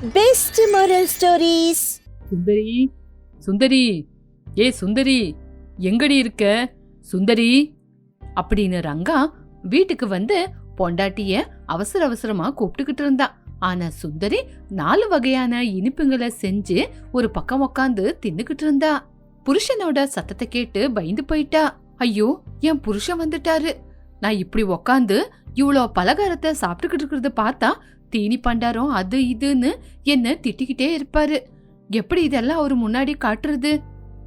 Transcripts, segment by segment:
Best moral stories Sundari Sundari ஏ சுந்தரி எங்கடி இருக்க? சுந்தரி அப்படின்னு ரங்கா வீட்டுக்கு வந்து பொண்டாட்டிய அவசர அவசரமா கூப்பிட்டுக்கிட்டு இருந்தா. ஆனா சுந்தரி நாலு வகையான இனிப்புங்களை செஞ்சு ஒரு பக்கம் உக்காந்து தின்னுக்கிட்டு இருந்தா. புருஷனோட சத்தத்தை கேட்டு பயந்து போயிட்டா. ஐயோ என் புருஷன் வந்துட்டாரு. நான் இப்படி உக்காந்து இவ்வளோ பலகாரத்தை சாப்பிட்டுக்கிட்டு இருக்கிறத பார்த்தா தீனி பண்டாரம் அது இதுன்னு என்ன திட்டிக்கிட்டே இருப்பாரு. எப்படி இதெல்லாம் அவர் முன்னாடி காட்டுறது?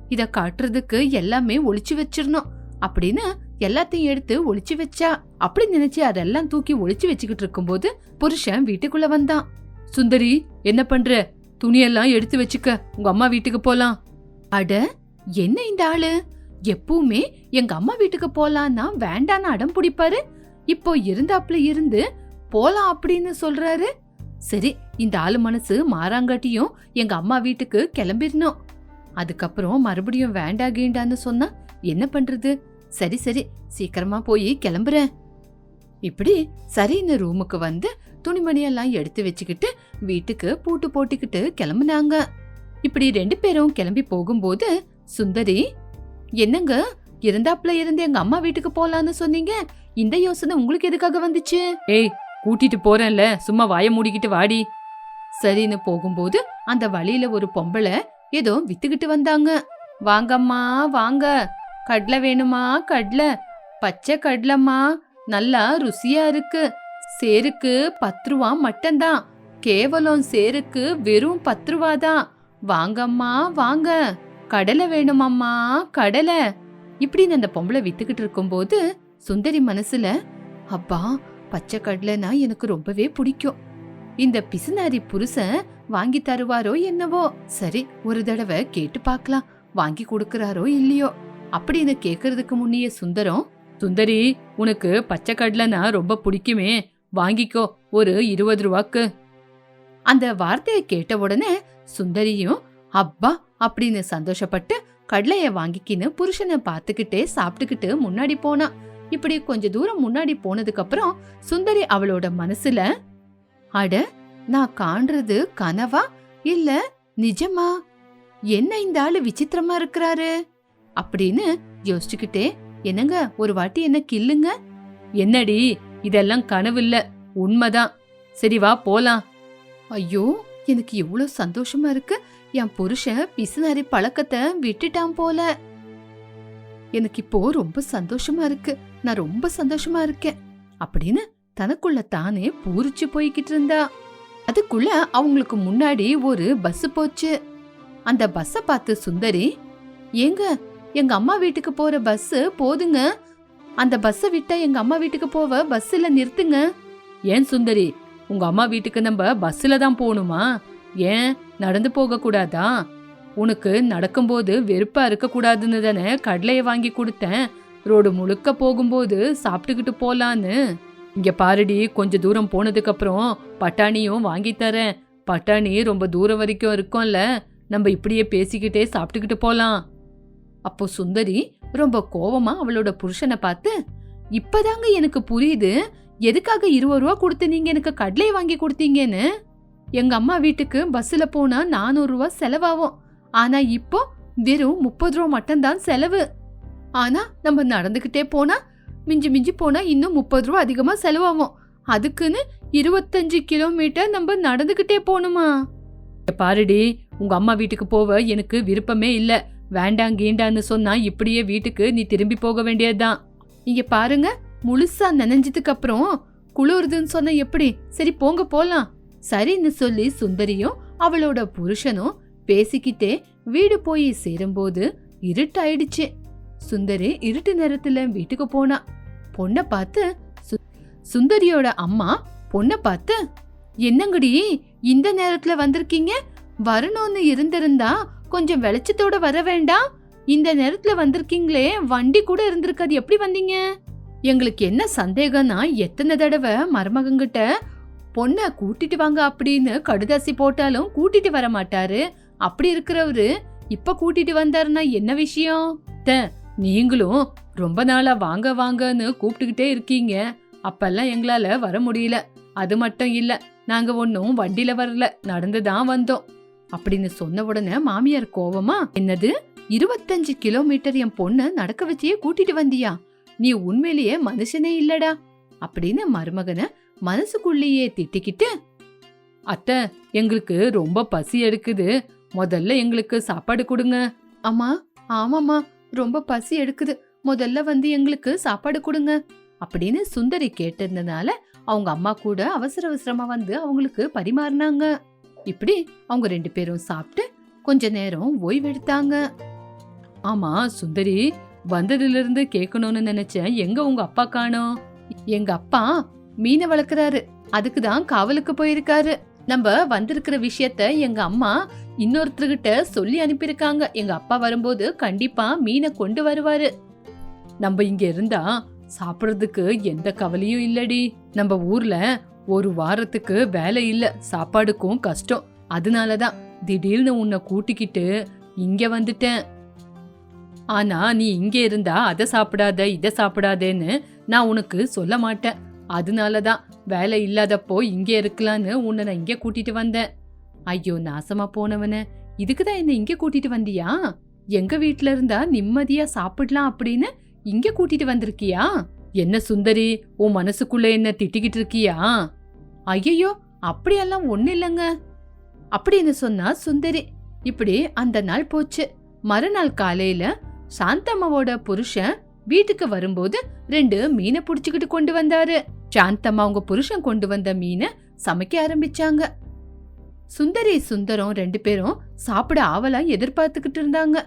இத காட்டுறதுக்கு எல்லாமே ஒளிச்சு வச்சிடணும். அப்படின்னு எல்லாத்தையும் எடுத்து ஒளிச்சு வச்சா. அப்படி நினைச்சு அதெல்லாம் தூக்கி ஒளிச்சு வச்சுக்கிட்டு இருக்கும்போது புருஷன் வீட்டுக்குள்ள வந்தான். சுந்தரி என்ன பண்ற? துணியெல்லாம் எடுத்து வச்சுக்க. உங்க அம்மா வீட்டுக்கு போலாம். அட என்ன இந்த ஆளு? எப்பவுமே எங்க அம்மா வீட்டுக்கு போலான்னா வேண்டான்னு அடம் பிடிப்பாரு. இப்போ இருந்தாப்புல இருந்து போலாம் அப்படின்னு சொல்றாரு. சரி இந்த ஆளு மனசு மாறாங்காட்டியும் எங்க அம்மா வீட்டுக்கு கிளம்பிடணும். அதுக்கப்புறம் மறுபடியும் வேண்டா கீண்டான்னு சொன்னா என்ன பண்றது? சரி சரி சீக்கிரமா போய் கிளம்புறேன். இப்படி சரின்னு ரூமுக்கு வந்து துணிமணியெல்லாம் எடுத்து வச்சுக்கிட்டு வீட்டுக்கு பூட்டு போட்டுக்கிட்டு கிளம்புனாங்க. இப்படி ரெண்டு பேரும் கிளம்பி போகும்போது சுந்தரி என்னங்க? இருந்தாப்புல இருந்து எங்க அம்மா வீட்டுக்கு போலான்னு சொன்னீங்க? இந்த யோசனை உங்களுக்கு எதுக்காக வந்துச்சு? ஏய் கூட்டிட்டு போறேன்ல. சும்மா வாய மூடிக்கிட்டு வாடி. சரின்னு போகும்போது அந்த வழியில ஒரு பொம்பளை ஏதோ வித்துக்கிட்டு வந்தாங்க. வாங்கம்மா வாங்க. கடலை வேணுமா? கடலை. பச்சை கடலைம்மா. நல்லா ருசியா இருக்கு. சேருக்கு பத்து ரூபா மட்டும்தான். கேவலம் சேருக்கு வெறும் பத்து ரூபா தான். வாங்கம்மா வாங்க. கடலை வேணுமாம்மா? கடலை. இப்படின்னு அந்த பொம்பளை வித்துக்கிட்டு இருக்கும்போது சுந்தரி மனசுல அப்பா பச்சை கடலைனா எனக்கு ரொம்பவே பிடிக்கும். இந்த பிசுநாரி புருஷன் வாங்கி தருவாரோ என்னவோ? சரி ஒரு தடவை கேட்டு பார்க்கலாம். வாங்கி கொடுக்கறாரோ இல்லையோ? அப்படின்னு கேக்குறதுக்கு முன்னே சுந்தரம் சுந்தரி உனக்கு பச்சை கடலைனா ரொம்ப பிடிக்குமே. வாங்கிக்கோ ஒரு இருபது ரூபாக்கு. அந்த வார்த்தையை கேட்ட உடனே சுந்தரியும் அப்பா அப்படின்னு சந்தோஷப்பட்டு கடலைய வாங்கிக்கின்னு புருஷனை பார்த்துக்கிட்டே சாப்பிட்டுக்கிட்டு முன்னாடி போனான் இப்படி கொஞ்ச தூரம் முன்னாடி போனதுக்கு அப்புறம் சுந்தரி அவளோட மனசுல அட நான் காண்றது கனவா? இல்ல நிஜமா? என்ன இந்த ஆளு விசித்திரமா இருக்கிறாரு? அப்படின்னு யோசிச்சுக்கிட்டே என்னங்க ஒரு வாட்டி என்ன கில்லுங்க என்னடி இதெல்லாம் கனவு இல்ல உண்மைதான். சரி வா போலாம். ஐயோ எனக்கு எவ்வளவு சந்தோஷமா இருக்கு. என் புருஷன் பிசுநாரி பழக்கத்தை விட்டுட்டான் போல. எனக்கு இப்போ ரொம்ப சந்தோஷமா இருக்கு. நான் ரொம்ப சந்தோஷமா இருக்கேன். அப்படின்னு தனக்குள்ள தானே பூரிச்சு போய்கிட்டு இருந்தா. அதுக்குள்ள அவங்களுக்கு முன்னாடி ஒரு பஸ் போச்சு. அந்த பஸ்ஸ பார்த்து சுந்தரி ஏங்க எங்க அம்மா வீட்டுக்கு போற பஸ் போதுங்க. அந்த பஸ்ஸை விட்டா எங்க அம்மா வீட்டுக்கு போவ? பஸ்ல நிறுத்துங்க. ஏன் சுந்தரி உங்க அம்மா வீட்டுக்கு நம்ம பஸ்ல தான் போகணுமா? ஏன்? நடந்து போக கூடாதா உனக்கு நடக்கும்போது வெறுப்பா இருக்கக்கூடாதுன்னு தானே கடலையை வாங்கி கொடுத்தேன். ரோடு முழுக்க போகும்போது சாப்பிட்டுக்கிட்டு போலான்னு. இங்க பாருடி கொஞ்ச தூரம் போனதுக்கு அப்புறம் பட்டாணியும் வாங்கி தரேன். பட்டாணி ரொம்ப தூரம் வரைக்கும் இருக்கும்ல நம்ம இப்படியே பேசிக்கிட்டே சாப்பிட்டுக்கிட்டு போலாம். அப்போ சுந்தரி ரொம்ப கோவமா அவளோட புருஷனை பார்த்து இப்பதாங்க எனக்கு புரியுது. எதுக்காக இருபது ரூபா கொடுத்து நீங்க எனக்கு கடலை வாங்கி கொடுத்தீங்கன்னு? எங்க அம்மா வீட்டுக்கு பஸ்ல போனா நானூறு ரூபா செலவாகும். ஆனா இப்போ வெறும் முப்பது ரூபா மட்டும்தான் செலவு. ஆனா நம்ம நடந்துக்கிட்டே போனா மிஞ்சி மிஞ்சி போனா இன்னும் முப்பது ரூபா அதிகமா செலவாகும். அதுக்குன்னு இருபத்தஞ்சு கிலோமீட்டர் நம்ம நடந்துக்கிட்டே போகணுமா பாருடி உங்க அம்மா வீட்டுக்கு போவ எனக்கு விருப்பமே இல்லை. வேண்டாம் கீண்டான்னு சொன்னா இப்படியே வீட்டுக்கு நீ திரும்பி போக வேண்டியதுதான். இங்க பாருங்க முழுசா நினைஞ்சதுக்கு அப்புறம் குளிருதுன்னு சொன்ன எப்படி? சரி போங்க போலாம். சரின்னு சொல்லி சுந்தரியும் அவளோட புருஷனும் பேசிக்கிட்டே வீடு போய் சேரும்போது இருட்டாயிடுச்சு. சுந்தரி இருட்டு நேரத்துல வீட்டுக்கு போனா. பொண்ணை பார்த்து சு- சுந்தரியோட அம்மா பொண்ணை பார்த்து என்னங்கடி இந்த நேரத்துல வந்திருக்கீங்க? வரணும்னு இருந்திருந்தா கொஞ்சம் வெளிச்சத்தோட வர வேண்டாம். இந்த நேரத்துல வந்திருக்கீங்களே வண்டி கூட இருந்திருக்காது. எப்படி வந்தீங்க? எங்களுக்கு என்ன சந்தேகம்னா எத்தனை தடவை மருமகங்கிட்ட பொண்ணை கூட்டிட்டு வாங்க அப்படின்னு கடுதாசி போட்டாலும் கூட்டிட்டு வர மாட்டாரு. அப்படி இருக்கிறவரு இப்ப கூட்டிட்டு வந்தாருன்னா என்ன விஷயம்? அத்தை, நீங்களும் ரொம்ப நாளா வாங்க வாங்கன்னு கூப்பிட்டுக்கிட்டே இருக்கீங்க. அப்பெல்லாம் எங்களால வர முடியல. அது மட்டும் இல்ல நாங்க ஒன்னும் வண்டியில வரல. நடந்து தான் வந்தோம். அப்படின்னு சொன்ன உடனே மாமியார் கோவமா என்னது? இருபத்தஞ்சு கிலோமீட்டர் என் பொண்ணு நடக்க வச்சியே கூட்டிட்டு வந்தியா? நீ உண்மையிலேயே மனுஷனே இல்லடா. அப்படின்னு மருமகனை மனசுக்குள்ளேயே திட்டிக்கிட்டு அத்தை எங்களுக்கு ரொம்ப பசி எடுக்குது. முதல்ல எங்களுக்கு சாப்பாடு கொடுங்க. அம்மா ஆமாம்மா ரொம்ப பசி எடுக்குது. முதல்ல வந்து எங்களுக்கு சாப்பாடு கொடுங்க. அப்படின்னு சுந்தரி கேட்டிருந்தனால அவங்க அம்மா கூட அவசர அவசரமா வந்து அவங்களுக்கு பரிமாறினாங்க. இப்படி அவங்க ரெண்டு பேரும் சாப்பிட்டு கொஞ்ச நேரம் ஓய்வெடுத்தாங்க. ஆமா சுந்தரி வந்ததுல இருந்து கேட்கணும்னு நினைச்சேன் எங்க உங்க அப்பா காணோம்? எங்க அப்பா மீனை வளர்க்குறாரு. அதுக்கு தான் காவலுக்கு போயிருக்காரு. நம்ம வந்திருக்கிற விஷயத்த எங்க அம்மா இன்னொருத்தர்கிட்ட சொல்லி அனுப்பியிருக்காங்க. எங்க அப்பா வரும்போது கண்டிப்பா மீனை கொண்டு வருவாரு. நம்ம இங்க இருந்தா சாப்பிட்றதுக்கு எந்த கவலையும் இல்லடி. நம்ம ஊர்ல ஒரு வாரத்துக்கு வேலை இல்ல. சாப்பாடுக்கும் கஷ்டம். அதனாலதான் திடீர்னு உன்னை கூட்டிக்கிட்டு இங்க வந்துட்டேன். ஆனா நீ இங்க இருந்தா அதை சாப்பிடாத இதை சாப்பிடாதேன்னு நான் உனக்கு சொல்ல மாட்டேன். அதனாலதான் வேலை இல்லாதப்போ இங்கே இருக்கலான்னு உன்னை நான் இங்க கூட்டிட்டு வந்தேன். ஐயோ நாசமா போனவன. இதுக்கு தான் என்ன இங்கே கூட்டிட்டு வந்தியா? எங்க வீட்ல இருந்தா நிம்மதியா சாப்பிடலாம் அப்படின்னு இங்க கூட்டிட்டு வந்திருக்கியா? என்ன சுந்தரி உன் மனசுக்குள்ள என்ன திட்டிக்கிட்டு இருக்கியா? ஐயோ அப்படியெல்லாம் ஒண்ணு இல்லைங்க. அப்படின்னு சொன்னா சுந்தரி. இப்படி அந்த நாள் போச்சு. மறுநாள் காலையில சாந்தம்மாவோட புருஷன் வீட்டுக்கு வரும்போது ரெண்டு மீனை புடிச்சுக்கிட்டு கொண்டு வந்தாரு. சாந்தம்மா அவங்க புருஷன் கொண்டு வந்த மீனை சமைக்க ஆரம்பிச்சாங்க. சுந்தரி சுந்தரம் ரெண்டு பேரும் சாப்பிட ஆவலா எதிர்பார்த்துக்கிட்டு இருந்தாங்க.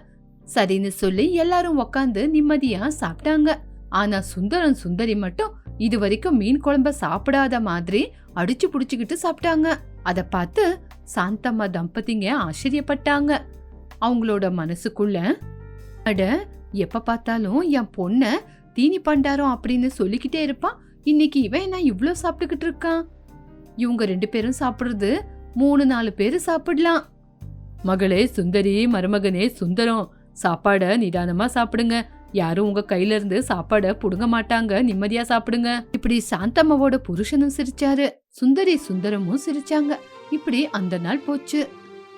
சரின்னு சொல்லி எல்லாரும் உக்காந்து நிம்மதியா சாப்பிட்டாங்க. ஆனா சுந்தரம் சுந்தரி மட்டும் இது வரைக்கும் மீன் குழம்ப சாப்பிடாத மாதிரி அடிச்சு புடிச்சுக்கிட்டு சாப்பிட்டாங்க. அத பார்த்து சாந்தம்மா தம்பதிங்க ஆச்சரியப்பட்டாங்க. அவங்களோட மனசுக்குள்ள அட எப்ப பார்த்தாலும் என் பொண்ண தீனி பண்டாரம் அப்படின்னு சொல்லிக்கிட்டே இருப்பான். இன்னைக்கு இவன் என்ன இவ்வளோ சாப்பிட்டுக்கிட்டு இருக்கான்? இவங்க ரெண்டு பேரும் சாப்பிட்றது மூணு நாலு பேர் சாப்பிடலாம். மகளே சுந்தரி மருமகனே சுந்தரம் சாப்பாடை நிதானமாக சாப்பிடுங்க. யாரும் உங்க கையில இருந்து சாப்பாடை புடுங்க மாட்டாங்க. நிம்மதியா சாப்பிடுங்க. இப்படி சாந்தம்மாவோட புருஷனும் சிரிச்சாரு. சுந்தரி சுந்தரமும் சிரிச்சாங்க. இப்படி அந்த நாள் போச்சு.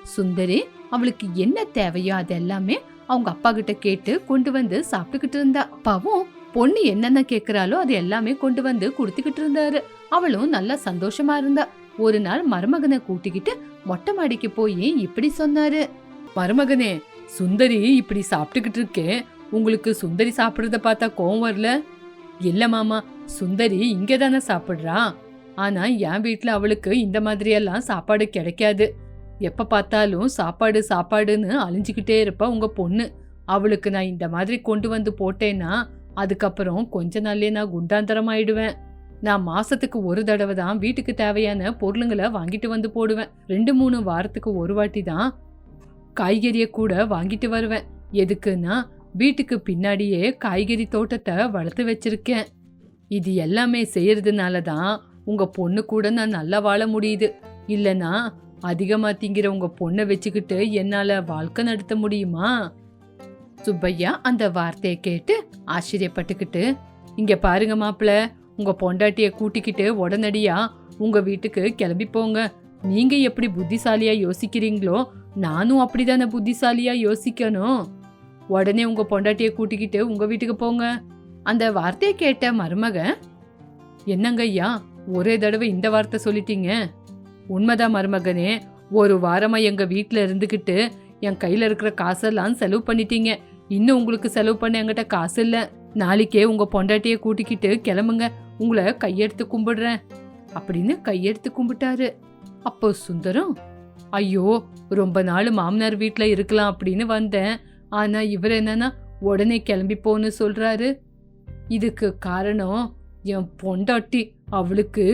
சுந்தரி அவளுக்கு என்ன தேவையோ அதெல்லாமே அவங்க அப்பா கிட்ட கேட்டு கொண்டு வந்து சாப்பிட்டுக்கிட்டு இருந்தா. அப்பாவும் பொண்ணு என்னென்ன கேக்குறாளோ அது எல்லாமே கொண்டு வந்து கொடுத்துக்கிட்டு இருந்தாரு. அவளும் நல்லா சந்தோஷமா இருந்தா. ஒரு நாள் மருமகனை கூட்டிக்கிட்டு மொட்டை மாடிக்கு போய் இப்படி சொன்னாரு? மருமகனே சுந்தரி இப்படி சாப்பிட்டுக்கிட்டு இருக்கேன். உங்களுக்கு சுந்தரி சாப்பிடுறத பார்த்தா கோவம் வரல? இல்ல மாமா சுந்தரி இங்கே தானே சாப்பிடுறா. ஆனா என் வீட்டில் அவளுக்கு இந்த மாதிரியெல்லாம் சாப்பாடு கிடைக்காது. எப்ப பார்த்தாலும் சாப்பாடு சாப்பாடுன்னு அழிஞ்சுக்கிட்டே இருப்பா உங்க பொண்ணு. அவளுக்கு நான் இந்த மாதிரி கொண்டு வந்து போட்டேன்னா அதுக்கப்புறம் கொஞ்ச நாள்லேயே நான் குண்டாந்தரம் ஆயிடுவேன் நான் மாசத்துக்கு ஒரு தடவை தான் வீட்டுக்கு தேவையான பொருளுங்களை வாங்கிட்டு வந்து போடுவேன். ரெண்டு மூணு வாரத்துக்கு ஒரு வாட்டி தான் காய்கறியை கூட வாங்கிட்டு வருவேன். எதுக்குன்னா வீட்டுக்கு பின்னாடியே காய்கறி தோட்டத்தை வளர்த்து வச்சிருக்கேன். இது எல்லாமே செய்யறதுனால தான் உங்க பொண்ணு கூட நான் நல்லா வாழ முடியுது. இல்லைன்னா அதிகமாக திங்கிற உங்க பொண்ணை வச்சுக்கிட்டு என்னால் வாழ்க்கை நடத்த முடியுமா? சுப்பையா அந்த வார்த்தையை கேட்டு ஆச்சரியப்பட்டுக்கிட்டு இங்க பாருங்க மாப்பிள உங்க பொண்டாட்டிய கூட்டிக்கிட்டு உடனடியா உங்க வீட்டுக்கு கிளம்பி போங்க. நீங்க எப்படி புத்திசாலியா யோசிக்கிறீங்களோ நானும் அப்படிதானே புத்திசாலியா யோசிக்கணும். உடனே உங்க பொண்டாட்டிய கூட்டிக்கிட்டு உங்க வீட்டுக்கு போங்க. அந்த வார்த்தையை கேட்ட மருமகன் என்னங்க ஐயா ஒரே தடவை இந்த வார்த்தை சொல்லிட்டீங்க. உண்மைதான் மருமகனே ஒரு வாரமா எங்க வீட்டில் இருந்துகிட்டு என் கையில இருக்கிற காசெல்லாம் செலவு பண்ணிட்டீங்க. இன்னும் உங்களுக்கு செலவு பண்ண என்கிட்ட காசு இல்லை. நாளைக்கே உங்கள் பொண்டாட்டியை கூட்டிக்கிட்டு கிளம்புங்க. உங்களை கையெடுத்து கும்பிடுறேன். அப்படின்னு கையெடுத்து கும்பிட்டாரு. அப்போ சுந்தரம் ஐயோ ரொம்ப நாள் மாமனார் வீட்டில் இருக்கலாம் அப்படின்னு வந்தேன். ஆனால் இவர் என்னன்னா உடனே கிளம்பி போன்னு சொல்கிறாரு இதுக்கு காரணம் என் பொண்டாட்டி. அவளுக்கு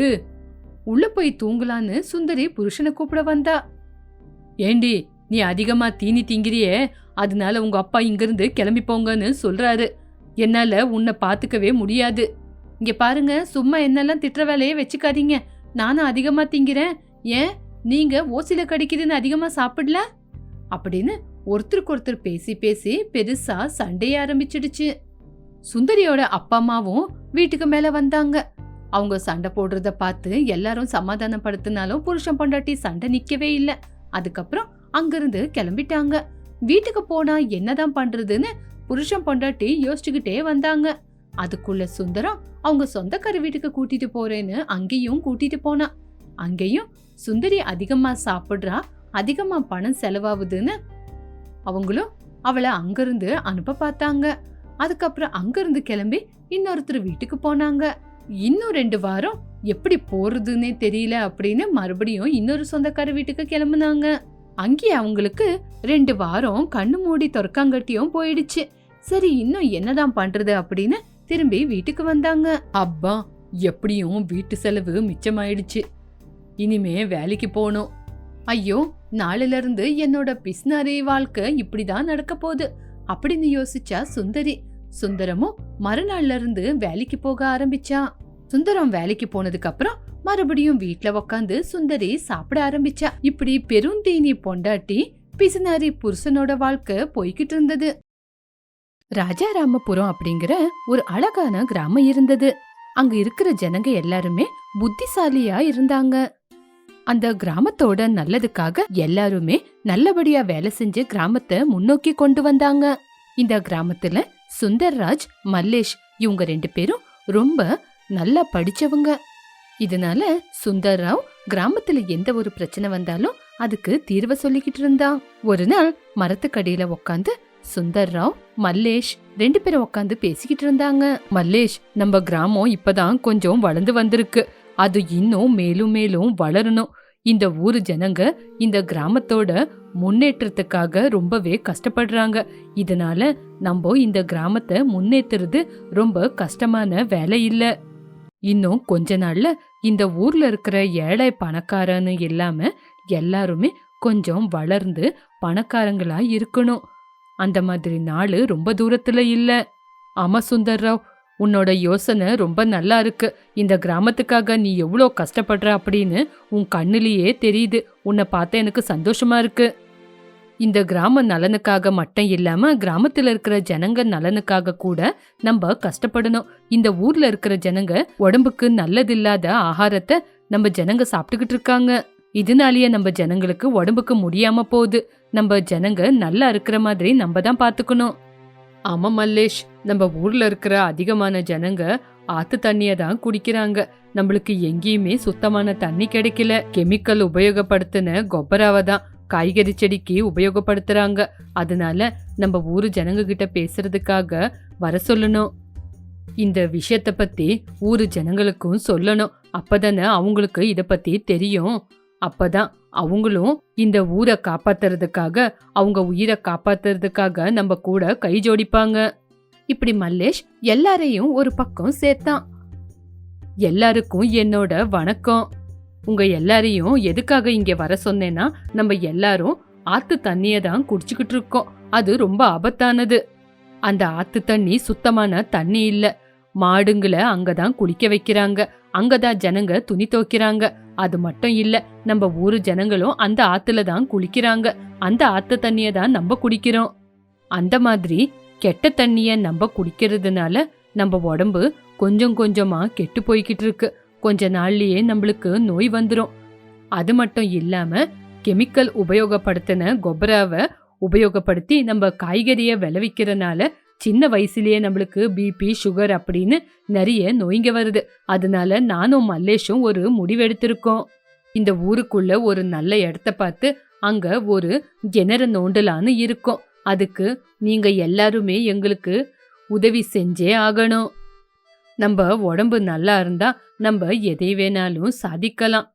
உள்ள போய் தூங்கலான்னு சுந்தரி புருஷனை கூப்பிட வந்தா. ஏண்டி நீ அதிகமாக தீனி திங்கிறியே? அதனால உங்க அப்பா இங்கிருந்து கிளம்பி போங்கன்னு சொல்றாரு. என்னால உன்னை பாத்துக்கவே முடியாது. இங்க பாருங்க சும்மா என்னெல்லாம் திட்டுற வேலையே வச்சுக்காதீங்க. நானும் அதிகமா திங்கிறேன். ஏன்? நீங்க ஓசில கடிக்குதுன்னு அதிகமா சாப்பிடல? அப்படின்னு ஒருத்தருக்கு ஒருத்தர் பேசி பேசி பெருசா சண்டைய ஆரம்பிச்சிடுச்சு. சுந்தரியோட அப்பா அம்மாவும் வீட்டுக்கு மேல வந்தாங்க. அவங்க சண்டை போடுறத பார்த்து எல்லாரும் சமாதானப்படுத்தினாலும் புருஷன் பொண்டாட்டி சண்டை நிக்கவே இல்லை. அதுக்கப்புறம் அங்கிருந்து கிளம்பிட்டாங்க. வீட்டுக்கு போனா என்னதான் பண்றதுன்னு புருஷன் பொண்டாட்டி யோசிச்சுக்கிட்டே வந்தாங்க. அதுக்குள்ள சுந்தரம் அவங்க சொந்தக்கார வீட்டுக்கு கூட்டிட்டு போறேன்னு அங்கேயும் கூட்டிட்டு போனா. அங்கேயும் சுந்தரி அதிகமா சாப்பிடுறா அதிகமா பணம் செலவாகுதுன்னு அவங்களும் அவளை அங்கிருந்து அனுப்ப பார்த்தாங்க. அதுக்கப்புறம் அங்கிருந்து கிளம்பி இன்னொருத்தர் வீட்டுக்கு போனாங்க. இன்னும் ரெண்டு வாரம் எப்படி போறதுன்னே தெரியல அப்படின்னு மறுபடியும் இன்னொரு சொந்தக்கார வீட்டுக்கு கிளம்புனாங்க. அங்கே அவங்களுக்கு ரெண்டு வாரம் கண்ணு மூடி திறக்காங்கட்டியும் போயிடுச்சு. சரி இன்னும் என்னதான் பண்றது அப்படின்னு திரும்பி வீட்டுக்கு வந்தாங்க. அப்பா எப்படியும் வீட்டு செலவு மிச்சமாயிடுச்சு. இனிமே வேலைக்கு போகணும். ஐயோ நாளிலிருந்து என்னோட பிஸ்னாரி வாழ்க்கை இப்படிதான் நடக்க போகுது. அப்படின்னு யோசிச்சா சுந்தரி. சுந்தரமும் மறுநாள்ல இருந்து வேலைக்கு போக ஆரம்பிச்சான் சுந்தரம் வேலைக்கு போனதுக்கு அப்புறம் மறுபடியும் வீட்ல உக்காந்து சுந்தரி சாப்பிட ஆரம்பிச்சா. இப்படி பெருந்தீனி பொண்டாட்டி பிசுனாரி புருஷனோட வாழ்க்கை போய்கிட்டு இருந்தது. ராஜாராமபுரம் அப்படிங்கிற ஒரு அழகான கிராமம் இருந்தது. அங்க இருக்கிற ஜனங்க எல்லாருமே புத்திசாலியா இருந்தாங்க. அந்த கிராமத்தோட நல்லதுக்காக எல்லாருமே நல்லபடியா வேலை செஞ்சு கிராமத்தை முன்னோக்கி கொண்டு வந்தாங்க. இந்த கிராமத்துல சுந்தர்ராஜ் மல்லேஷ் இவங்க ரெண்டு பேரும் ரொம்ப நல்லா படிச்சவங்க. இதனால சுந்தர் ராவ் கிராமத்துல எந்த ஒரு பிரச்சனை வந்தாலும் அதுக்கு தீர்வை சொல்லிக்கிட்டு இருந்தான் ஒரு நாள் மரத்துக்கடியில உக்காந்து சுந்தர்ராவ் மல்லேஷ் ரெண்டு பேரும் உட்காந்து பேசிக்கிட்டு இருந்தாங்க. மல்லேஷ் நம்ம கிராமம் இப்பதான் கொஞ்சம் வளர்ந்து வந்திருக்கு. அது இன்னும் மேலும் மேலும் வளரணும். இந்த ஊர் ஜனங்க இந்த கிராமத்தோட முன்னேற்றத்துக்காக ரொம்பவே கஷ்டப்படுறாங்க. இதனால நம்ம இந்த கிராமத்தை முன்னேற்றுறது ரொம்ப கஷ்டமான வேலை இல்லை. இன்னும் கொஞ்ச நாள்ல இந்த ஊர்ல இருக்கிற ஏழை பணக்காரன்னு இல்லாம எல்லாருமே கொஞ்சம் வளர்ந்து பணக்காரங்களா இருக்கணும். அந்த மாதிரி நாள் ரொம்ப தூரத்துல இல்ல. ஆமா சுந்தர்ராவ் உன்னோட யோசனை ரொம்ப நல்லா இருக்கு. இந்த கிராமத்துக்காக நீ எவ்வளோ கஷ்டப்படுற அப்படின்னு உன் கண்ணுலேயே தெரியுது. உன்னை பார்த்த எனக்கு சந்தோஷமா இருக்குது இந்த கிராம நலனுக்காக மட்டும் இல்லாம கிராமத்துல இருக்கிற ஜனங்க நலனுக்காக கூட நம்ம கஷ்டப்படணும். இந்த ஊர்ல இருக்கிற ஜனங்க உடம்புக்கு நல்லதில்லாத ஆகாரத்தை நம்ம ஜனங்க சாப்பிட்டுக்கிட்டு இருக்காங்க. இதனாலேயே நம்ம ஜனங்களுக்கு உடம்புக்கு முடியாம போகுது. நம்ம ஜனங்க நல்லா இருக்கிற மாதிரி நம்ம தான் பாத்துக்கணும். ஆமா மல்லேஷ் நம்ம ஊர்ல இருக்கிற அதிகமான ஜனங்க ஆத்து தண்ணிய தான் குடிக்கிறாங்க. நம்மளுக்கு எங்கேயுமே சுத்தமான தண்ணி கிடைக்கல. கெமிக்கல் உபயோகப்படுத்தின கொப்பராவை தான். காய்கறி செடிக்கு உபயோகப்படுத்துறாங்க. அதனால நம்ம ஊரு ஜனங்க கிட்ட பேசுறதுக்காக வர சொல்லணும். இந்த விஷயத்த பத்தி ஊரு ஜனங்களுக்கும் சொல்லணும். அப்பதானே அவங்களுக்கு இத பத்தி தெரியும். அப்பதான் அவங்களும் இந்த ஊரை காப்பாத்துறதுக்காக அவங்க உயிரை காப்பாத்துறதுக்காக நம்ம கூட கை ஜோடிப்பாங்க. இப்படி மல்லேஷ் எல்லாரையும் ஒரு பக்கம் சேர்த்தான். எல்லாருக்கும் என்னோட வணக்கம். உங்க எல்லாரையும் எதுக்காக இங்க வர சொன்னேன்னா நம்ம எல்லாரும் ஆத்து தண்ணியை தான் குடிச்சுக்கிட்டு இருக்கோம். அது ரொம்ப ஆபத்தானது. அந்த ஆத்து தண்ணி சுத்தமான தண்ணி இல்ல. மாடுங்களை அங்கதான் குளிக்க வைக்கிறாங்க. அங்கதான் ஜனங்க துணி துவைக்கிறாங்க. அது மட்டும் இல்ல நம்ம ஊரு ஜனங்களும் அந்த ஆத்துல தான் குளிக்கிறாங்க. அந்த ஆத்து தண்ணிய தான் நம்ம குடிக்கிறோம். அந்த மாதிரி கெட்ட தண்ணிய நம்ம குடிக்கிறதுனால நம்ம உடம்பு கொஞ்சம் கொஞ்சமா கெட்டு போய்கிட்டு இருக்கு. கொஞ்ச நாள்லயே நம்மளுக்கு நோய் வந்துடும் அது மட்டும் இல்லாம கெமிக்கல் உபயோகப்படுத்தின கொபராவை உபயோகப்படுத்தி நம்ம காய்கறியை விளைவிக்கிறனால சின்ன வயசுலயே நம்மளுக்கு பிபி சுகர் அப்படின்னு நிறைய நோய்ங்க வருது. அதனால நானும் மல்லேஷும் ஒரு முடிவெடுத்திருக்கோம். இந்த ஊருக்குள்ள ஒரு நல்ல இடத்த பார்த்து அங்க ஒரு கிணற நோண்டலான்னு இருக்கோம். அதுக்கு நீங்க எல்லாருமே எங்களுக்கு உதவி செஞ்சே ஆகணும். நம்ம உடம்பு நல்லா இருந்தா நம்ம எதை வேணாலும் சாதிக்கலாம்.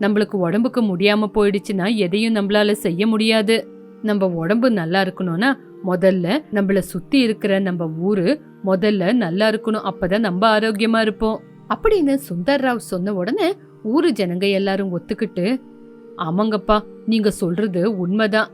நம்மளுக்கு உடம்புக்கு முடியாம போயிடுச்சுன்னா எதையும் நம்மளால செய்ய முடியாது. நம்ம உடம்பு நல்லா இருக்கணும்னா முதல்ல நம்மள சுத்தி இருக்கிற நம்ம ஊரு முதல்ல நல்லா இருக்கணும் அப்பதான் நம்ம ஆரோக்கியமா இருப்போம். அப்படின்னு சுந்தர் ராவ் சொன்ன உடனே ஊரு ஜனங்க எல்லாரும் ஒத்துக்கிட்டு ஆமாங்கப்பா நீங்க சொல்றது உண்மைதான்.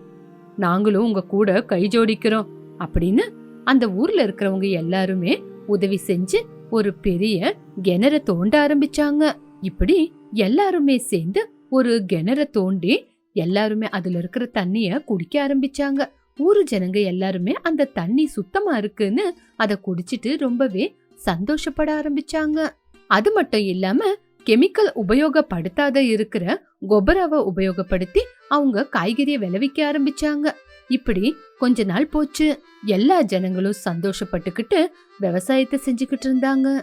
நாங்களும் உங்க கூட கை ஜோடிக்கிறோம். அப்படின்னு அந்த ஊர்ல இருக்கிறவங்க எல்லாருமே உதவி செஞ்சு ஒரு பெரிய கிணற தோண்ட ஆரம்பிச்சாங்க. இப்படி எல்லாருமே சேர்ந்து ஒரு கிணற தோண்டி எல்லாருமே அதுல இருக்கிற தண்ணிய குடிக்க ஆரம்பிச்சாங்க. ஊரு ஜனங்க எல்லாருமே அந்த தண்ணி சுத்தமா இருக்குன்னு அதை குடிச்சிட்டு ரொம்பவே சந்தோஷப்பட ஆரம்பிச்சாங்க. அது மட்டும் இல்லாம கெமிக்கல் உபயோகப்படுத்தாத இருக்கிற கொபராவை உபயோகப்படுத்தி அவங்க காய்கறியை விளைவிக்க ஆரம்பிச்சாங்க. இப்படி கொஞ்ச நாள் போச்சு. எல்லா ஜனங்களும் சந்தோஷப்பட்டுக்கிட்டு விவசாயத்தை செஞ்சுக்கிட்டு இருந்தாங்க.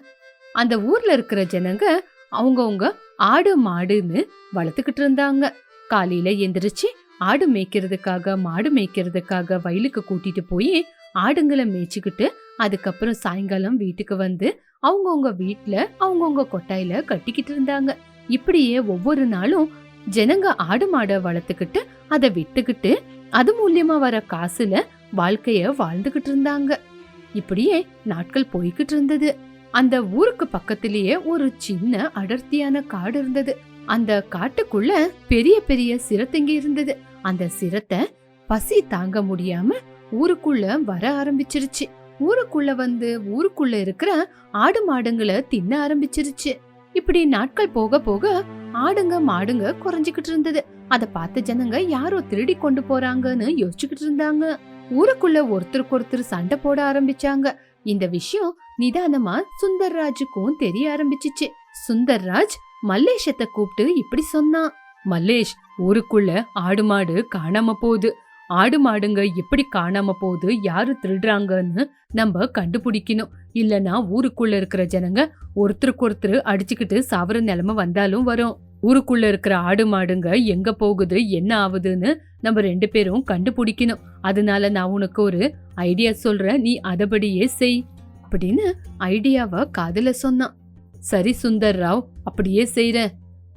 அந்த ஊர்ல இருக்கிற ஜனங்க அவங்கவுங்க ஆடு மாடுன்னு வளர்த்துக்கிட்டு இருந்தாங்க. காலையில எந்திரிச்சு ஆடு மேய்க்கிறதுக்காக மாடு மேய்க்கிறதுக்காக வயலுக்கு கூட்டிட்டு போய் ஆடுங்களை மேய்ச்சிக்கிட்டு அதுக்கப்புறம் சாயங்காலம் வீட்டுக்கு வந்து அவங்கவுங்க வீட்டில் அவங்கவுங்க கொட்டாயில கட்டிக்கிட்டு இருந்தாங்க. இப்படியே ஒவ்வொரு நாளும் ஜனங்க ஆடு மாடை வளர்த்துக்கிட்டு அதை விட்டுக்கிட்டு அது மூலியமா வர காசுல வாழ்க்கைய வாழ்ந்துகிட்டு இருந்தாங்க. இப்படியே நாட்கள் போய்கிட்டு இருந்தது. அந்த ஊருக்கு பக்கத்திலேயே ஒரு சின்ன அடர்த்தியான காடு இருந்தது. அந்த காட்டுக்குள்ள பெரிய பெரிய சிரத்தைங்க இருந்தது. அந்த சிரத்தை பசி தாங்க முடியாம ஊருக்குள்ள வர ஆரம்பிச்சிருச்சு. ஊருக்குள்ள வந்து ஊருக்குள்ள இருக்கிற ஆடு மாடுங்களை தின்ன ஆரம்பிச்சிருச்சு. இப்படி நாட்கள் போக போக ஆடுங்க மாடுங்க குறைஞ்சுக்கிட்டு இருந்தது. அத பார்த்த ஜனங்க யாரோ திருடி கொண்டு போறாங்கன்னு யோசிச்சுக்கிட்டு இருந்தாங்க. ஊருக்குள்ள ஒருத்தருக்கு ஒருத்தர் சண்டை போட ஆரம்பிச்சாங்க. இந்த விஷயம் நிதானமா சுந்தர்ராஜுக்கும் தெரிய ஆரம்பிச்சிச்சு. சுந்தர்ராஜ் மல்லேஷத்தை கூப்பிட்டு இப்படி சொன்னான். மல்லேஷ் ஊருக்குள்ள ஆடு மாடு காணாம போகுது. ஆடு மாடுங்க எப்படி காணாம போகுது யாரு திருடுறாங்கன்னு நம்ம கண்டுபிடிக்கணும். இல்லனா ஊருக்குள்ள இருக்கிற ஜனங்க ஒருத்தருக்கு ஒருத்தர் அடிச்சுக்கிட்டு சாவர நிலைமை வந்தாலும் வரும். ஊருக்குள்ள இருக்கிற ஆடு மாடுங்க எங்க போகுது என்ன ஆகுதுன்னு நம்ம ரெண்டு பேரும் கண்டுபிடிக்கணும். அதனால நான் உனக்கு ஒரு ஐடியா சொல்றேன் நீ அதபடியே செய் அப்படின்னு ஐடியாவை காதல சொன்னான். சரி சுந்தர் ராவ் அப்படியே செய்றேன்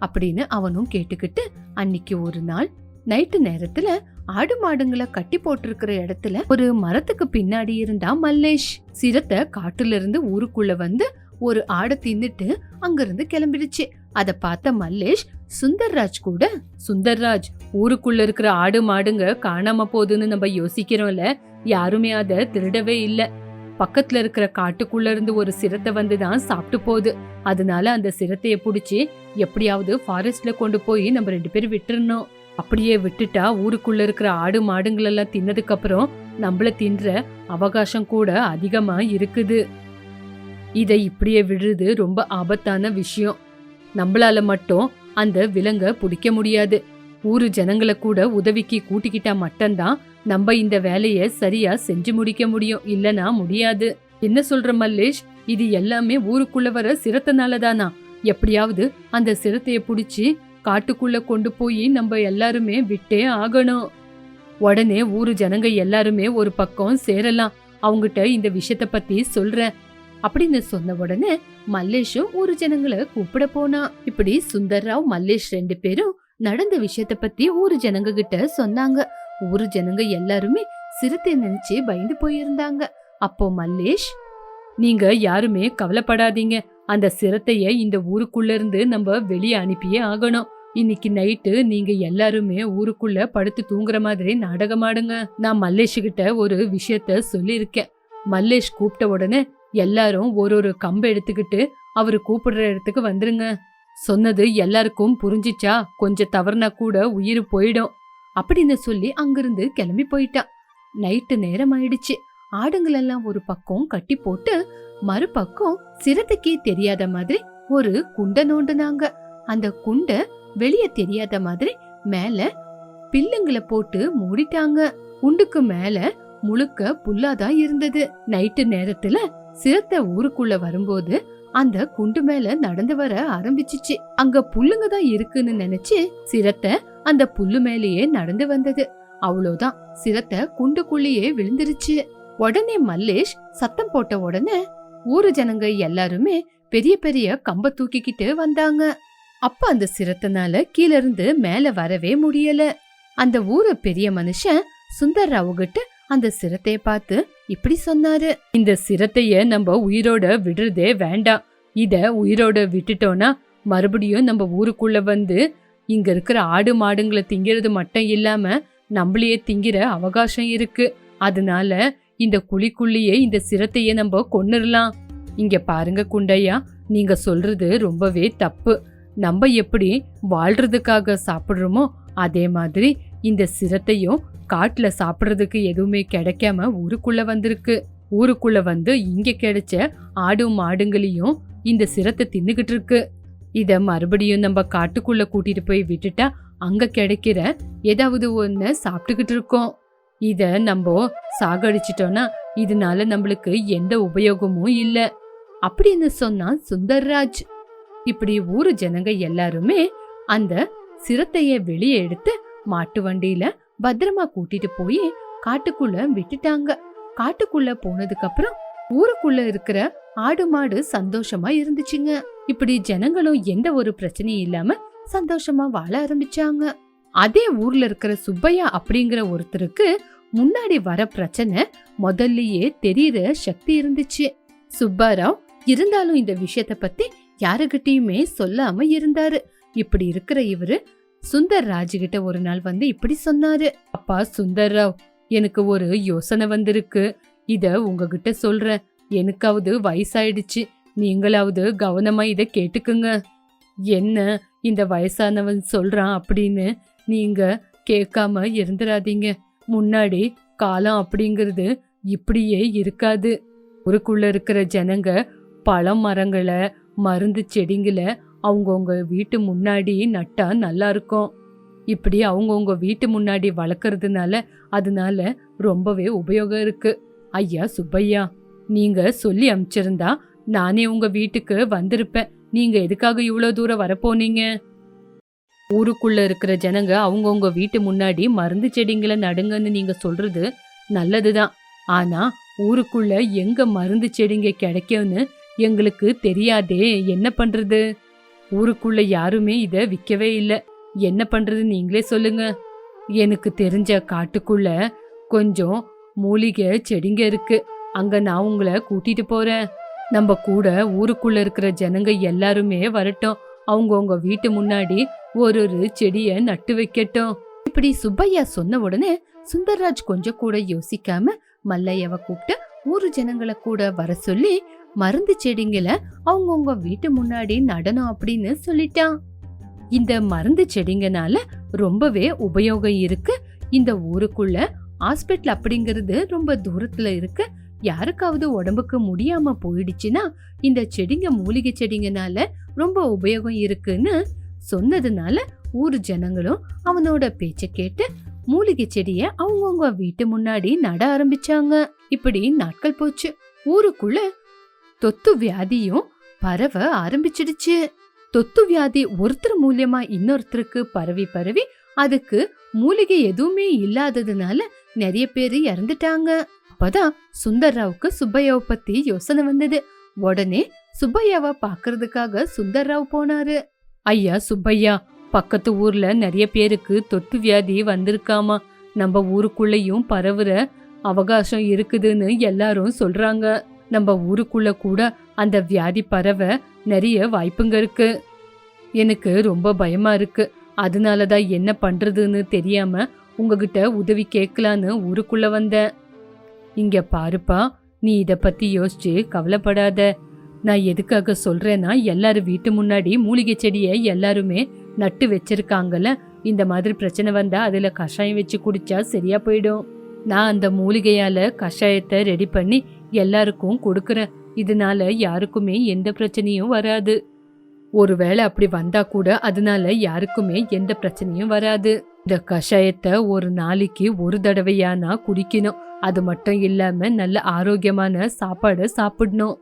அப்படின்னு அவனும் கேட்டுக்கிட்டு அன்னைக்கு ஒரு நாள் நைட்டு நேரத்துல ஆடு மாடுங்களை கட்டி போட்டிருக்கிற இடத்துல ஒரு மரத்துக்கு பின்னாடி இருந்தா மல்லேஷ். சிரத்தை காட்டுல இருந்து ஊருக்குள்ள வந்து ஒரு ஆடை தின்னுட்டு அங்கிருந்து கிளம்பிடுச்சு. அத பார்த்த மல்லேஷ் சுந்தர்ராஜ் கூட சுந்தர்ராஜ் ஊருக்குள்ள இருக்கிற ஆடு மாடுங்க காணாம போகுதுன்னு நம்ம யோசிக்கிறோம்ல. யாருமே அத திருடவே இல்ல. பக்கத்துல இருக்கிற காட்டுக்குள்ள இருந்து ஒரு சிரத்தை வந்து தான் சாப்பிட்டு போகுது. அதனால அந்த சிரத்தைய புடிச்சு எப்படியாவது ஃபாரஸ்ட்ல கொண்டு போய் நம்ம ரெண்டு பேரும் விட்டுறணும். அப்படியே விட்டுட்டா ஊருக்குள்ள இருக்கிற ஆடு மாடுங்களெல்லாம் தின்னதுக்கு அப்புறம் நம்மள தின்ற அவகாசம் கூட அதிகமா இருக்குது. இதை இப்படியே விடுறது ரொம்ப ஆபத்தான விஷயம். நம்மளால மட்டும் அந்த விலங்க பிடிக்க முடியாது. ஊரு ஜனங்களை கூட உதவிக்கு கூட்டிக்கிட்டா மட்டும்தான் நம்ம இந்த வேலைய சரியா செஞ்சு முடிக்க முடியும் இல்லனா முடியாது. என்ன சொல்ற மல்லேஷ்? இது எல்லாமே ஊருக்குள்ள வர சிரத்தனால தானா எப்படியாவது அந்த சிரத்தைய புடிச்சு காட்டுக்குள்ள கொண்டு போய் நம்ம எல்லாருமே விட்டே ஆகணும். உடனே ஊரு ஜனங்க எல்லாருமே ஒரு பக்கம் சேரலாம். அவங்கிட்ட இந்த விஷயத்த பத்தி சொல்றேன். அப்படின்னு சொன்ன உடனே மல்லேஷும் ஊரு ஜனங்களை கூப்பிட போனா. இப்படி சுந்தர்ராவ் மல்லேஷ் ரெண்டு பேரும் நடந்த விஷயத்த பத்தி ஊரு ஜனங்க கிட்ட சொன்னாங்க. ஊரு ஜனங்க எல்லாருமே சிறுத்தை நினைச்சு பயந்து போயிருந்தாங்க. அப்போ மல்லேஷ் நீங்க யாருமே கவலைப்படாதீங்க. அந்த சிரத்தைய இந்த ஊருக்குள்ள இருந்து நம்ம வெளியே அனுப்பியே ஆகணும். இன்னைக்கு நைட்டு நீங்க எல்லாருமே ஊருக்குள்ள படுத்து தூங்குற மாதிரி நாடகமாடுங்க. நான் மல்லேஷ் கிட்ட ஒரு விஷயத்த சொல்லியிருக்கேன். மல்லேஷ் கூப்பிட்ட உடனே எல்லாரும் ஒரு ஒரு கம்பை எடுத்துக்கிட்டு அவரு கூப்பிடுற இடத்துக்கு வந்துருங்க. சொன்னது எல்லாருக்கும் புரிஞ்சிச்சா? கொஞ்சம் தவறுனா கூட உயிர் போயிடும். அப்படின்னு சொல்லி அங்கிருந்து கிளம்பி போயிட்டா. நைட்டு நேரம் ஆயிடுச்சு. ஆடுங்களெல்லாம் ஒரு பக்கம் கட்டி போட்டு மறுபக்கம் சிரத்தைக்கு தெரியாத மாதிரி ஒரு குண்டை நோண்டுனாங்க. அந்த குண்டை வெளியே தெரியாத மாதிரி மேல பில்லுங்களை போட்டு மூடிட்டாங்க. குண்டுக்கு மேல முழுக்க புல்லாதான் இருந்தது. நைட்டு நேரத்துல சிரத்தை ஊருக்குள்ள வரும்போது அந்த குண்டு மேல நடந்து வர ஆரம்பிச்சிச்சு. அங்க புல்லுங்க தான் இருக்குன்னு நினைச்சு சிரத்தை அந்த புல்லு மேலேயே நடந்து வந்தது. அவ்வளோதான். சிரத்தை குண்டுக்குள்ளேயே விழுந்துருச்சு. உடனே மல்லேஷ் சத்தம் போட்ட உடனே ஊரு ஜனங்க எல்லாருமே பெரிய பெரிய கம்ப தூக்கிக்கிட்டு வந்தாங்க. அப்ப அந்த சிரத்தனால கீழ இருந்து மேல வரவே முடியல. அந்த ஊரு பெரிய மனுஷன் சுந்தர் ராவு கிட்ட அந்த சிரத்தைய பார்த்து இப்படி சொன்னாரு. இந்த சிரத்தைய நம்ம உயிரோட விடுறதே வேண்டாம். இத உயிரோட விட்டுட்டோம்னா மறுபடியும் நம்ம ஊருக்குள்ள வந்து இங்க இருக்கிற ஆடு மாடுங்களை திங்கிறது மட்டும் இல்லாம நம்மளையே திங்கிற அவகாசம் இருக்கு. அதனால இந்த குழிக்குள்ளேயே இந்த சிரத்தையே நம்ம கொன்னுடலாம் இங்க பாருங்க குண்டையா நீங்க சொல்றது ரொம்பவே தப்பு. நம்ம எப்படி வாழ்றதுக்காக சாப்பிட்றோமோ அதே மாதிரி இந்த சிரத்தையும் காட்டில் சாப்பிட்றதுக்கு எதுவுமே கிடைக்காம ஊருக்குள்ள வந்திருக்கு. ஊருக்குள்ள வந்து இங்க கிடைச்ச ஆடும் மாடுங்களையும் இந்த சிரத்தை தின்னுகிட்டு இருக்கு. இதை மறுபடியும் நம்ம காட்டுக்குள்ள கூட்டிட்டு போய் விட்டுட்டா அங்க கிடைக்கிற ஏதாவது ஒன்று சாப்பிட்டுக்கிட்டு இருக்கோம். இத நம்ம சாகடிச்சிட்டோம்னா இதனால நம்மளுக்கு எந்த உபயோகமும் இல்ல. அப்படின்னு சொன்னான் சுந்தர்ராஜ். இப்படி ஊரு ஜனங்க எல்லாருமே அந்த சிரத்தைய வெளியே எடுத்து மாட்டு வண்டியில பத்திரமா கூட்டிட்டு போய் காட்டுக்குள்ள விட்டுட்டாங்க. காட்டுக்குள்ள போனதுக்கு அப்புறம் ஊருக்குள்ள இருக்கிற ஆடு மாடு சந்தோஷமா இருந்துச்சுங்க. இப்படி ஜனங்களும் எந்த ஒரு பிரச்சனையும் இல்லாம சந்தோஷமா வாழ ஆரம்பிச்சாங்க. அதே ஊர்ல இருக்கிற சுப்பையா அப்படிங்கிற ஒருத்தருக்கு முன்னாடி வர பிரச்சனை முதல்லயே தெரியற சக்தி இருந்துச்சு. சுப்பாராவ் இருந்தாலும் இந்த விஷயத்த பத்தி யாருகிட்டயுமே சொல்லாம இருந்தாரு. இப்படி இருக்கிற இவரு சுந்தர் ராஜ் கிட்ட ஒரு நாள் வந்து இப்படி சொன்னாரு. அப்பா சுந்தர் ராவ் எனக்கு ஒரு யோசனை வந்திருக்கு. இத உங்ககிட்ட சொல்றேன். எனக்காவது வயசாயிடுச்சு. நீங்களாவது கவனமா இத கேட்டுக்குங்க. என்ன இந்த வயசானவன் சொல்றான் அப்படின்னு நீங்க கேட்காம இருந்துடாதீங்க முன்னாடி காலம் அப்படிங்கிறது இப்படியே இருக்காது. ஊருக்குள்ள இருக்கிற ஜனங்க பழம் மரங்களை மருந்து செடிங்களை அவங்கவுங்க வீட்டு முன்னாடி நட்டா நல்லா இருக்கும். இப்படி அவங்கவுங்க வீட்டு முன்னாடி வளர்க்கறதுனால அதனால ரொம்பவே உபயோகம் இருக்கு. ஐயா சுப்பையா நீங்க சொல்லி அனுப்பிச்சிருந்தா நானே உங்க வீட்டுக்கு வந்திருப்பேன். நீங்க எதுக்காக இவ்வளோ தூரம் வரப்போனீங்க? ஊருக்குள்ள இருக்கிற ஜனங்க அவங்கவுங்க வீட்டு முன்னாடி மருந்து செடிங்களை நடுங்கன்னு நீங்க சொல்றது நல்லதுதான். ஆனா ஊருக்குள்ள எங்க மருந்து செடிங்க கிடைக்கும்னு எங்களுக்கு தெரியாதே என்ன பண்றது? ஊருக்குள்ள யாருமே இத விக்கவே இல்லை. என்ன பண்றது நீங்களே சொல்லுங்க. எனக்கு தெரிஞ்ச காட்டுக்குள்ள கொஞ்சம் மூலிகை செடிங்க இருக்கு. அங்க நான் உங்களை கூட்டிட்டு போறேன். நம்ம கூட ஊருக்குள்ள இருக்கிற ஜனங்க எல்லாருமே வரட்டும். அவங்கவுங்க வீட்டு முன்னாடி ஒரு ஒரு செடிய நட்டு வைக்கட்டும். இப்படி சுப்பையா சொன்ன உடனே சுந்தர்ராஜ் கொஞ்சம் கூட யோசிக்காம மல்லையவ கூப்பிட்டு ஊரு ஜனங்களை கூட வர சொல்லி மருந்து செடிங்களை அவங்கவுங்க வீட்டு முன்னாடி நடனம் அப்படின்னு சொல்லிட்டான். இந்த மருந்து செடிங்கனால ரொம்பவே உபயோகம் இருக்கு. இந்த ஊருக்குள்ள ஹாஸ்பிட்டல் அப்படிங்கிறது ரொம்ப தூரத்துல இருக்கு. யாருக்காவது உடம்புக்கு முடியாம போயிடுச்சுன்னா இந்த செடிங்க மூலிகை செடிங்கனால ரொம்ப உபயோகம் இருக்குன்னு சொன்னதுனால ஊர் ஜனங்களும் அவனோட பேச்ச கேட்டு மூலிகை செடிய அவங்கவுங்க வீட்டு முன்னாடி நட ஆரம்பிச்சாங்க. இப்படி நாட்கள் போச்சு. ஊருக்குள்ள தொத்து வியாதியும் பரவ ஆரம்பிச்சிடுச்சு. தொத்து வியாதி ஒருத்தர் மூலியமா இன்னொருத்தருக்கு பரவி பரவி அதுக்கு மூலிகை எதுவுமே இல்லாததுனால நிறைய பேர் இறந்துட்டாங்க. அப்பதான் சுந்தர்ராவுக்கு சுப்பையாவை பத்தி யோசனை வந்தது. உடனே சுப்பையாவை பாக்குறதுக்காக சுந்தர்ராவ் போனாரு. ஐயா சுப்பையா பக்கத்து ஊர்ல நிறைய பேருக்கு தொத்து வியாதி வந்திருக்காமா? நம்ம ஊருக்குள்ளேயும் பரவுற அவகாசம் இருக்குதுன்னு எல்லாரும் சொல்றாங்க. நம்ம ஊருக்குள்ள கூட அந்த வியாதி பரவ நிறைய வாய்ப்புங்க இருக்கு. எனக்கு ரொம்ப பயமா இருக்கு. அதனால தான் என்ன பண்றதுன்னு தெரியாம உங்ககிட்ட உதவி கேட்கலான்னு ஊருக்குள்ள வந்தேன். இங்க பாருப்பா நீ இதை பத்தி யோசிச்சு கவலைப்படாத. நான் எதுக்காக சொல்கிறேன்னா எல்லாரும் வீட்டு முன்னாடி மூலிகை செடியை எல்லாருமே நட்டு வச்சிருக்காங்கல்ல. இந்த மாதிரி பிரச்சனை வந்தால் அதில் கஷாயம் வச்சு குடித்தா சரியாக போயிடும். நான் அந்த மூலிகையால் கஷாயத்தை ரெடி பண்ணி எல்லாருக்கும் கொடுக்குறேன். இதனால யாருக்குமே எந்த பிரச்சனையும் வராது. ஒருவேளை அப்படி வந்தா கூட அதனால யாருக்குமே எந்த பிரச்சனையும் வராது. இந்த கஷாயத்தை ஒரு நாளைக்கு ஒரு தடவையானா குடிக்கணும். அது மட்டும் இல்லாம நல்ல ஆரோக்கியமான சாப்பாடு சாப்பிடணும்.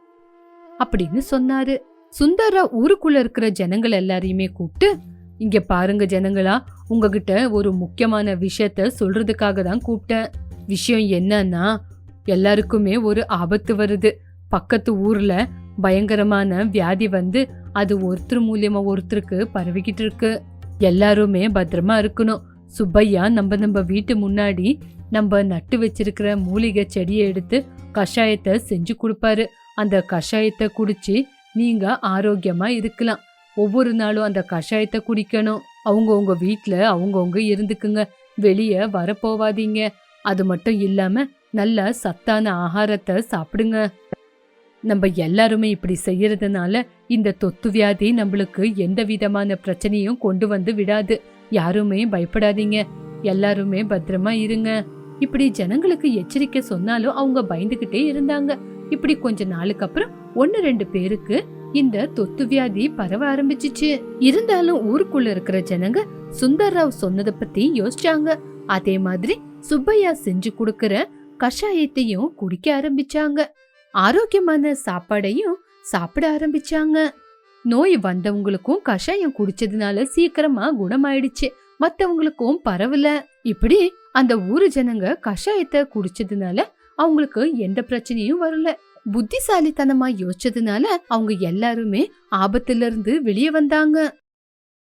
அப்படின்னு சொன்னாரு. சுந்தர ஊருக்குள்ள இருக்கிற ஜனங்கள் எல்லாரையுமே கூப்பிட்டு இங்க பாருங்க ஜனங்களா உங்ககிட்ட ஒரு முக்கியமான விஷயத்த சொல்றதுக்காக தான் கூப்பிட்டேன். விஷயம் என்னன்னா எல்லாருக்குமே ஒரு ஆபத்து வருது. பக்கத்து ஊர்ல பயங்கரமான வியாதி வந்து அது ஒருத்தர் மூலியமா ஒருத்தருக்கு பரவிக்கிட்டு இருக்கு. எல்லாருமே பத்திரமா இருக்கணும். சுப்பையா நம்ம நம்ம வீட்டு முன்னாடி நம்ம நட்டு வச்சிருக்கிற மூலிகை செடியை எடுத்து கஷாயத்தை செஞ்சு கொடுப்பாரு. அந்த கஷாயத்தை குடிச்சு நீங்க ஆரோக்கியமா இருக்கலாம். ஒவ்வொரு நாளும் அந்த கஷாயத்தை குடிக்கணும். அவங்கவுங்க வீட்டில் அவங்கவுங்க இருந்துக்குங்க. வெளியே வரப்போவாதீங்க அது மட்டும் இல்லாம நல்ல சத்தான ஆகாரத்தை சாப்பிடுங்க. நம்ம எல்லாருமே இப்படி செய்யறதுனால இந்த தொத்து வியாதி நம்மளுக்கு எந்த விதமான பிரச்சனையும் கொண்டு வந்து விடாது. யாருமே பயப்படாதீங்க. எல்லாருமே பத்திரமா இருங்க. இப்படி ஜனங்களுக்கு எச்சரிக்கை சொன்னாலும் அவங்க பயந்துகிட்டே இருந்தாங்க. இப்படி கொஞ்ச நாளுக்கு அப்புறம் ஒன்னு ரெண்டு பேருக்கு இந்த தொத்து வியாதி பரவ ஆரம்பிச்சிச்சு. இருந்தாலும் ஊருக்குள்ள இருக்கிற ஜனங்க சுந்தர் ராவ் சொன்னத பத்தி யோசிச்சாங்க. அதே மாதிரி சுப்பையா செஞ்சு கொடுக்கற கஷாயத்தையும் குடிக்க ஆரம்பிச்சாங்க. ஆரோக்கியமான சாப்பாடையும் சாப்பிட ஆரம்பிச்சாங்க. நோய் வந்தவங்களுக்கும் கஷாயம் குடிச்சதுனால சீக்கிரமா குணமாயிடுச்சு. மத்தவங்களுக்கும் பரவல. இப்படி அந்த ஊரு ஜனங்க கஷாயத்தை குடிச்சதுனால அவங்களுக்கு எந்த பிரச்சனையும் வரல. புத்திசாலித்தனமா யோசிச்சதுனால அவங்க எல்லாருமே ஆபத்துல இருந்து வெளியே வந்தாங்க.